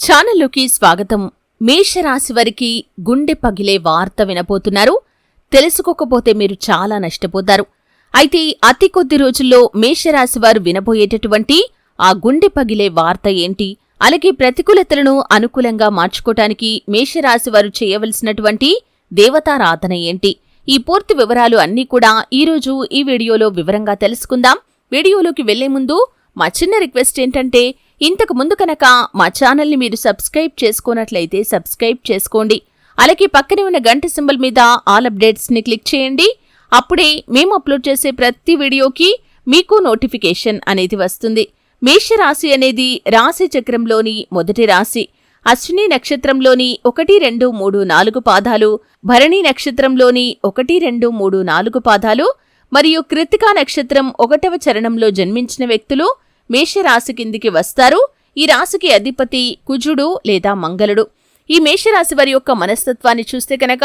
ఛానల్లోకి స్వాగతం. మేషరాశి వారికి గుండె పగిలే వార్త వినబోతున్నారు. తెలుసుకోకపోతే మీరు చాలా నష్టపోతారు. అయితే అతి కొద్ది రోజుల్లో మేషరాశి వారు వినబోయేటటువంటి ఆ గుండె పగిలే వార్త ఏంటి? అలాగే ప్రతికూలతలను అనుకూలంగా మార్చుకోటానికి మేషరాశి వారు చేయవలసినటువంటి దేవతారాధన ఏంటి? ఈ పూర్తి వివరాలు అన్నీ కూడా ఈరోజు ఈ వీడియోలో వివరంగా తెలుసుకుందాం. వీడియోలోకి వెళ్ళే ముందు మా చిన్న రిక్వెస్ట్ ఏంటంటే ఇంతకు ముందు కనుక మా ఛానల్ని మీరు సబ్స్క్రైబ్ చేసుకున్నట్లయితే సబ్స్క్రైబ్ చేసుకోండి. అలాగే పక్కనే ఉన్న గంట సింబల్ మీద ఆల్ అప్డేట్స్ని క్లిక్ చేయండి. అప్పుడే మేము అప్లోడ్ చేసే ప్రతి వీడియోకి మీకు నోటిఫికేషన్ అనేది వస్తుంది. మేషరాశి అనేది రాశి చక్రంలోని మొదటి రాశి. అశ్విని నక్షత్రంలోని ఒకటి రెండు మూడు నాలుగు పాదాలు భరణి నక్షత్రంలోని ఒకటి రెండు మూడు నాలుగు పాదాలు మరియు కృతికా నక్షత్రం ఒకటవ చరణంలో జన్మించిన వ్యక్తులు మేషరాశి కిందికి వస్తారు. ఈ రాశికి అధిపతి కుజుడు లేదా మంగళుడు. ఈ మేషరాశి వారి యొక్క మనస్తత్వాన్ని చూస్తే కనుక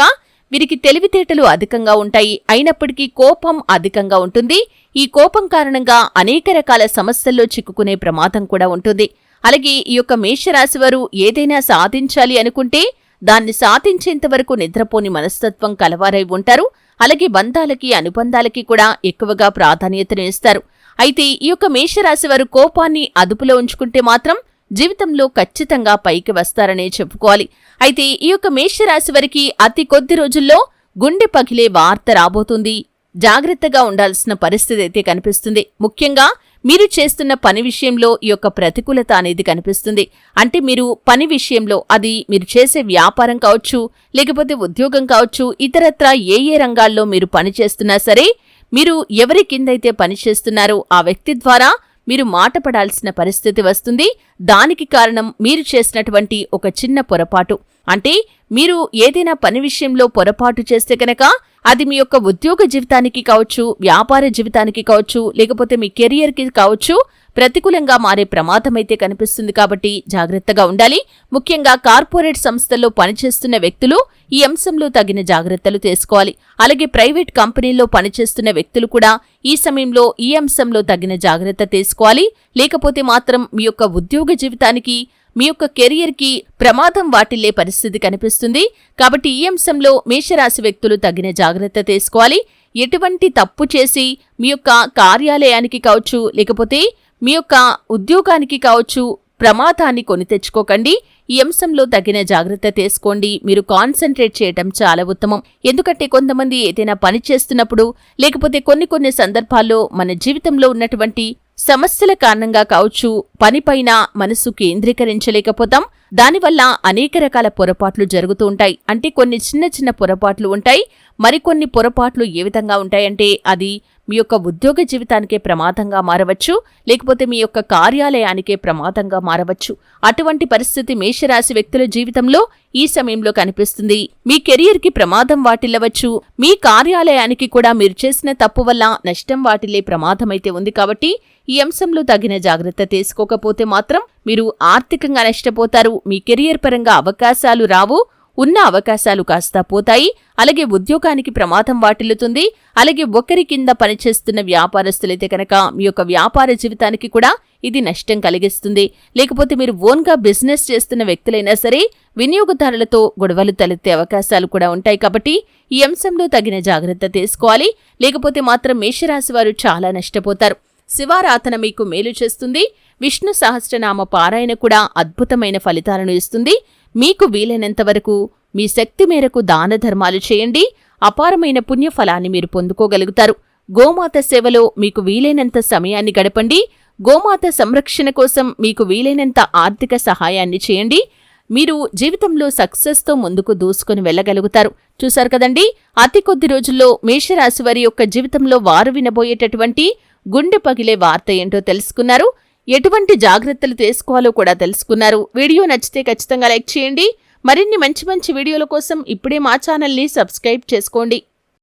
వీరికి తెలివితేటలు అధికంగా ఉంటాయి. అయినప్పటికీ కోపం అధికంగా ఉంటుంది. ఈ కోపం కారణంగా అనేక రకాల సమస్యల్లో చిక్కుకునే ప్రమాదం కూడా ఉంటుంది. అలాగే ఈ యొక్క మేషరాశి వారు ఏదైనా సాధించాలి అనుకుంటే దాన్ని సాధించేంత వరకు నిద్రపోని మనస్తత్వం కలవారై ఉంటారు. అలాగే బంధాలకి అనుబంధాలకి కూడా ఎక్కువగా ప్రాధాన్యతను ఇస్తారు. అయితే ఈ యొక్క మేషరాశి వారు కోపాన్ని అదుపులో ఉంచుకుంటే మాత్రం జీవితంలో ఖచ్చితంగా పైకి వస్తారనే చెప్పుకోవాలి. అయితే ఈ యొక్క మేషరాశి వారికి అతి కొద్ది రోజుల్లో గుండె పగిలే వార్త రాబోతుంది. జాగ్రత్తగా ఉండాల్సిన పరిస్థితి అయితే కనిపిస్తుంది. ముఖ్యంగా మీరు చేస్తున్న పని విషయంలో ఈ యొక్క ప్రతికూలత అనేది కనిపిస్తుంది. అంటే మీరు పని విషయంలో అది మీరు చేసే వ్యాపారం కావచ్చు లేకపోతే ఉద్యోగం కావచ్చు ఇతరత్ర ఏ ఏ రంగాల్లో మీరు పని చేస్తున్నా సరే మీరు ఎవరి కిందైతే పనిచేస్తున్నారో ఆ వ్యక్తి ద్వారా మీరు మాట పడాల్సిన పరిస్థితి వస్తుంది. దానికి కారణం మీరు చేసినటువంటి ఒక చిన్న పొరపాటు. అంటే మీరు ఏదైనా పని విషయంలో పొరపాటు చేస్తే కనుక అది మీ యొక్క ఉద్యోగ జీవితానికి కావచ్చు వ్యాపార జీవితానికి కావచ్చు లేకపోతే మీ కెరియర్కి కావచ్చు ప్రతికూలంగా మారే ప్రమాదమైతే కనిపిస్తుంది కాబట్టి జాగ్రత్తగా ఉండాలి. ముఖ్యంగా కార్పొరేట్ సంస్థల్లో పనిచేస్తున్న వ్యక్తులు ఈ అంశంలో తగిన జాగ్రత్తలు తీసుకోవాలి. అలాగే ప్రైవేట్ కంపెనీల్లో పనిచేస్తున్న వ్యక్తులు కూడా ఈ సమయంలో ఈ అంశంలో తగిన జాగ్రత్త తీసుకోవాలి. లేకపోతే మాత్రం మీ యొక్క ఉద్యోగ జీవితానికి మీ యొక్క కెరియర్కి ప్రమాదం వాటిల్లే పరిస్థితి కనిపిస్తుంది. కాబట్టి ఈ అంశంలో మేషరాశి వ్యక్తులు తగిన జాగ్రత్త తీసుకోవాలి. ఎటువంటి తప్పు చేసి మీ యొక్క కార్యాలయానికి కావచ్చు లేకపోతే మీ యొక్క ఉద్యోగానికి కావచ్చు ప్రమాదాన్ని కొని తెచ్చుకోకండి. ఈ అంశంలో తగిన జాగ్రత్త తీసుకోండి. మీరు కాన్సన్ట్రేట్ చేయటం చాలా ఉత్తమం. ఎందుకంటే కొంతమంది ఏదైనా పని చేస్తున్నప్పుడు లేకపోతే కొన్ని కొన్ని సందర్భాల్లో మన జీవితంలో ఉన్నటువంటి సమస్యల కారణంగా కావచ్చు పనిపైన మనసు కేంద్రీకరించలేకపోతాం. దానివల్ల అనేక రకాల పొరపాట్లు జరుగుతూ ఉంటాయి. అంటే కొన్ని చిన్న చిన్న పొరపాట్లు ఉంటాయి. మరికొన్ని పొరపాట్లు ఏ విధంగా ఉంటాయంటే అది మీ యొక్క ఉద్యోగ జీవితానికే ప్రమాదంగా మారవచ్చు. లేకపోతే మీ యొక్క కార్యాలయానికే ప్రమాదంగా మారవచ్చు. అటువంటి పరిస్థితి మేషరాశి వ్యక్తుల జీవితంలో ఈ సమయంలో కనిపిస్తుంది. మీ కెరియర్కి ప్రమాదం వాటిల్లవచ్చు. మీ కార్యాలయానికి కూడా మీరు చేసిన తప్పు వల్ల నష్టం వాటిల్లే ప్రమాదమైతే ఉంది కాబట్టి ఈ అంశంలో తగిన జాగ్రత్త తీసుకోకపోతే మాత్రం మీరు ఆర్థికంగా నష్టపోతారు. మీ కెరియర్ పరంగా అవకాశాలు రావు. ఉన్న అవకాశాలు కాస్త పోతాయి. అలాగే ఉద్యోగానికి ప్రమాదం వాటిల్లుతుంది. అలాగే ఒకరి కింద పనిచేస్తున్న వ్యాపారస్తులైతే కనుక మీ యొక్క వ్యాపార జీవితానికి కూడా ఇది నష్టం కలిగిస్తుంది. లేకపోతే మీరు ఓన్గా బిజినెస్ చేస్తున్న వ్యక్తులైనా సరే వినియోగదారులతో గొడవలు తలెత్తే అవకాశాలు కూడా ఉంటాయి కాబట్టి ఈ అంశంలో తగిన జాగ్రత్త తీసుకోవాలి. లేకపోతే మాత్రం మేషరాశి వారు చాలా నష్టపోతారు. శివారాధన మీకు మేలు చేస్తుంది. విష్ణు సహస్రనామ పారాయణ కూడా అద్భుతమైన ఫలితాలను ఇస్తుంది. మీకు వీలైనంత వరకు మీ శక్తి మేరకు దాన ధర్మాలు చేయండి. అపారమైన పుణ్యఫలాన్ని మీరు పొందుకోగలుగుతారు. గోమాత సేవలో మీకు వీలైనంత సమయాన్ని గడపండి. గోమాత సంరక్షణ కోసం మీకు వీలైనంత ఆర్థిక సహాయాన్ని చేయండి. మీరు జీవితంలో సక్సెస్తో ముందుకు దూసుకుని వెళ్ళగలుగుతారు. చూశారు కదండి? అతి కొద్ది రోజుల్లో మేషరాశి వారి యొక్క జీవితంలో వారు వినబోయేటటువంటి గుండె పగిలే వార్త ఏంటో తెలుసుకున్నారు. ఎటువంటి జాగ్రత్తలు తీసుకోవాలో కూడా తెలుసుకున్నారు. వీడియో నచ్చితే ఖచ్చితంగా లైక్ చేయండి. మరిన్ని మంచి మంచి వీడియోల కోసం ఇప్పుడే మా ఛానల్ని సబ్స్క్రైబ్ చేసుకోండి.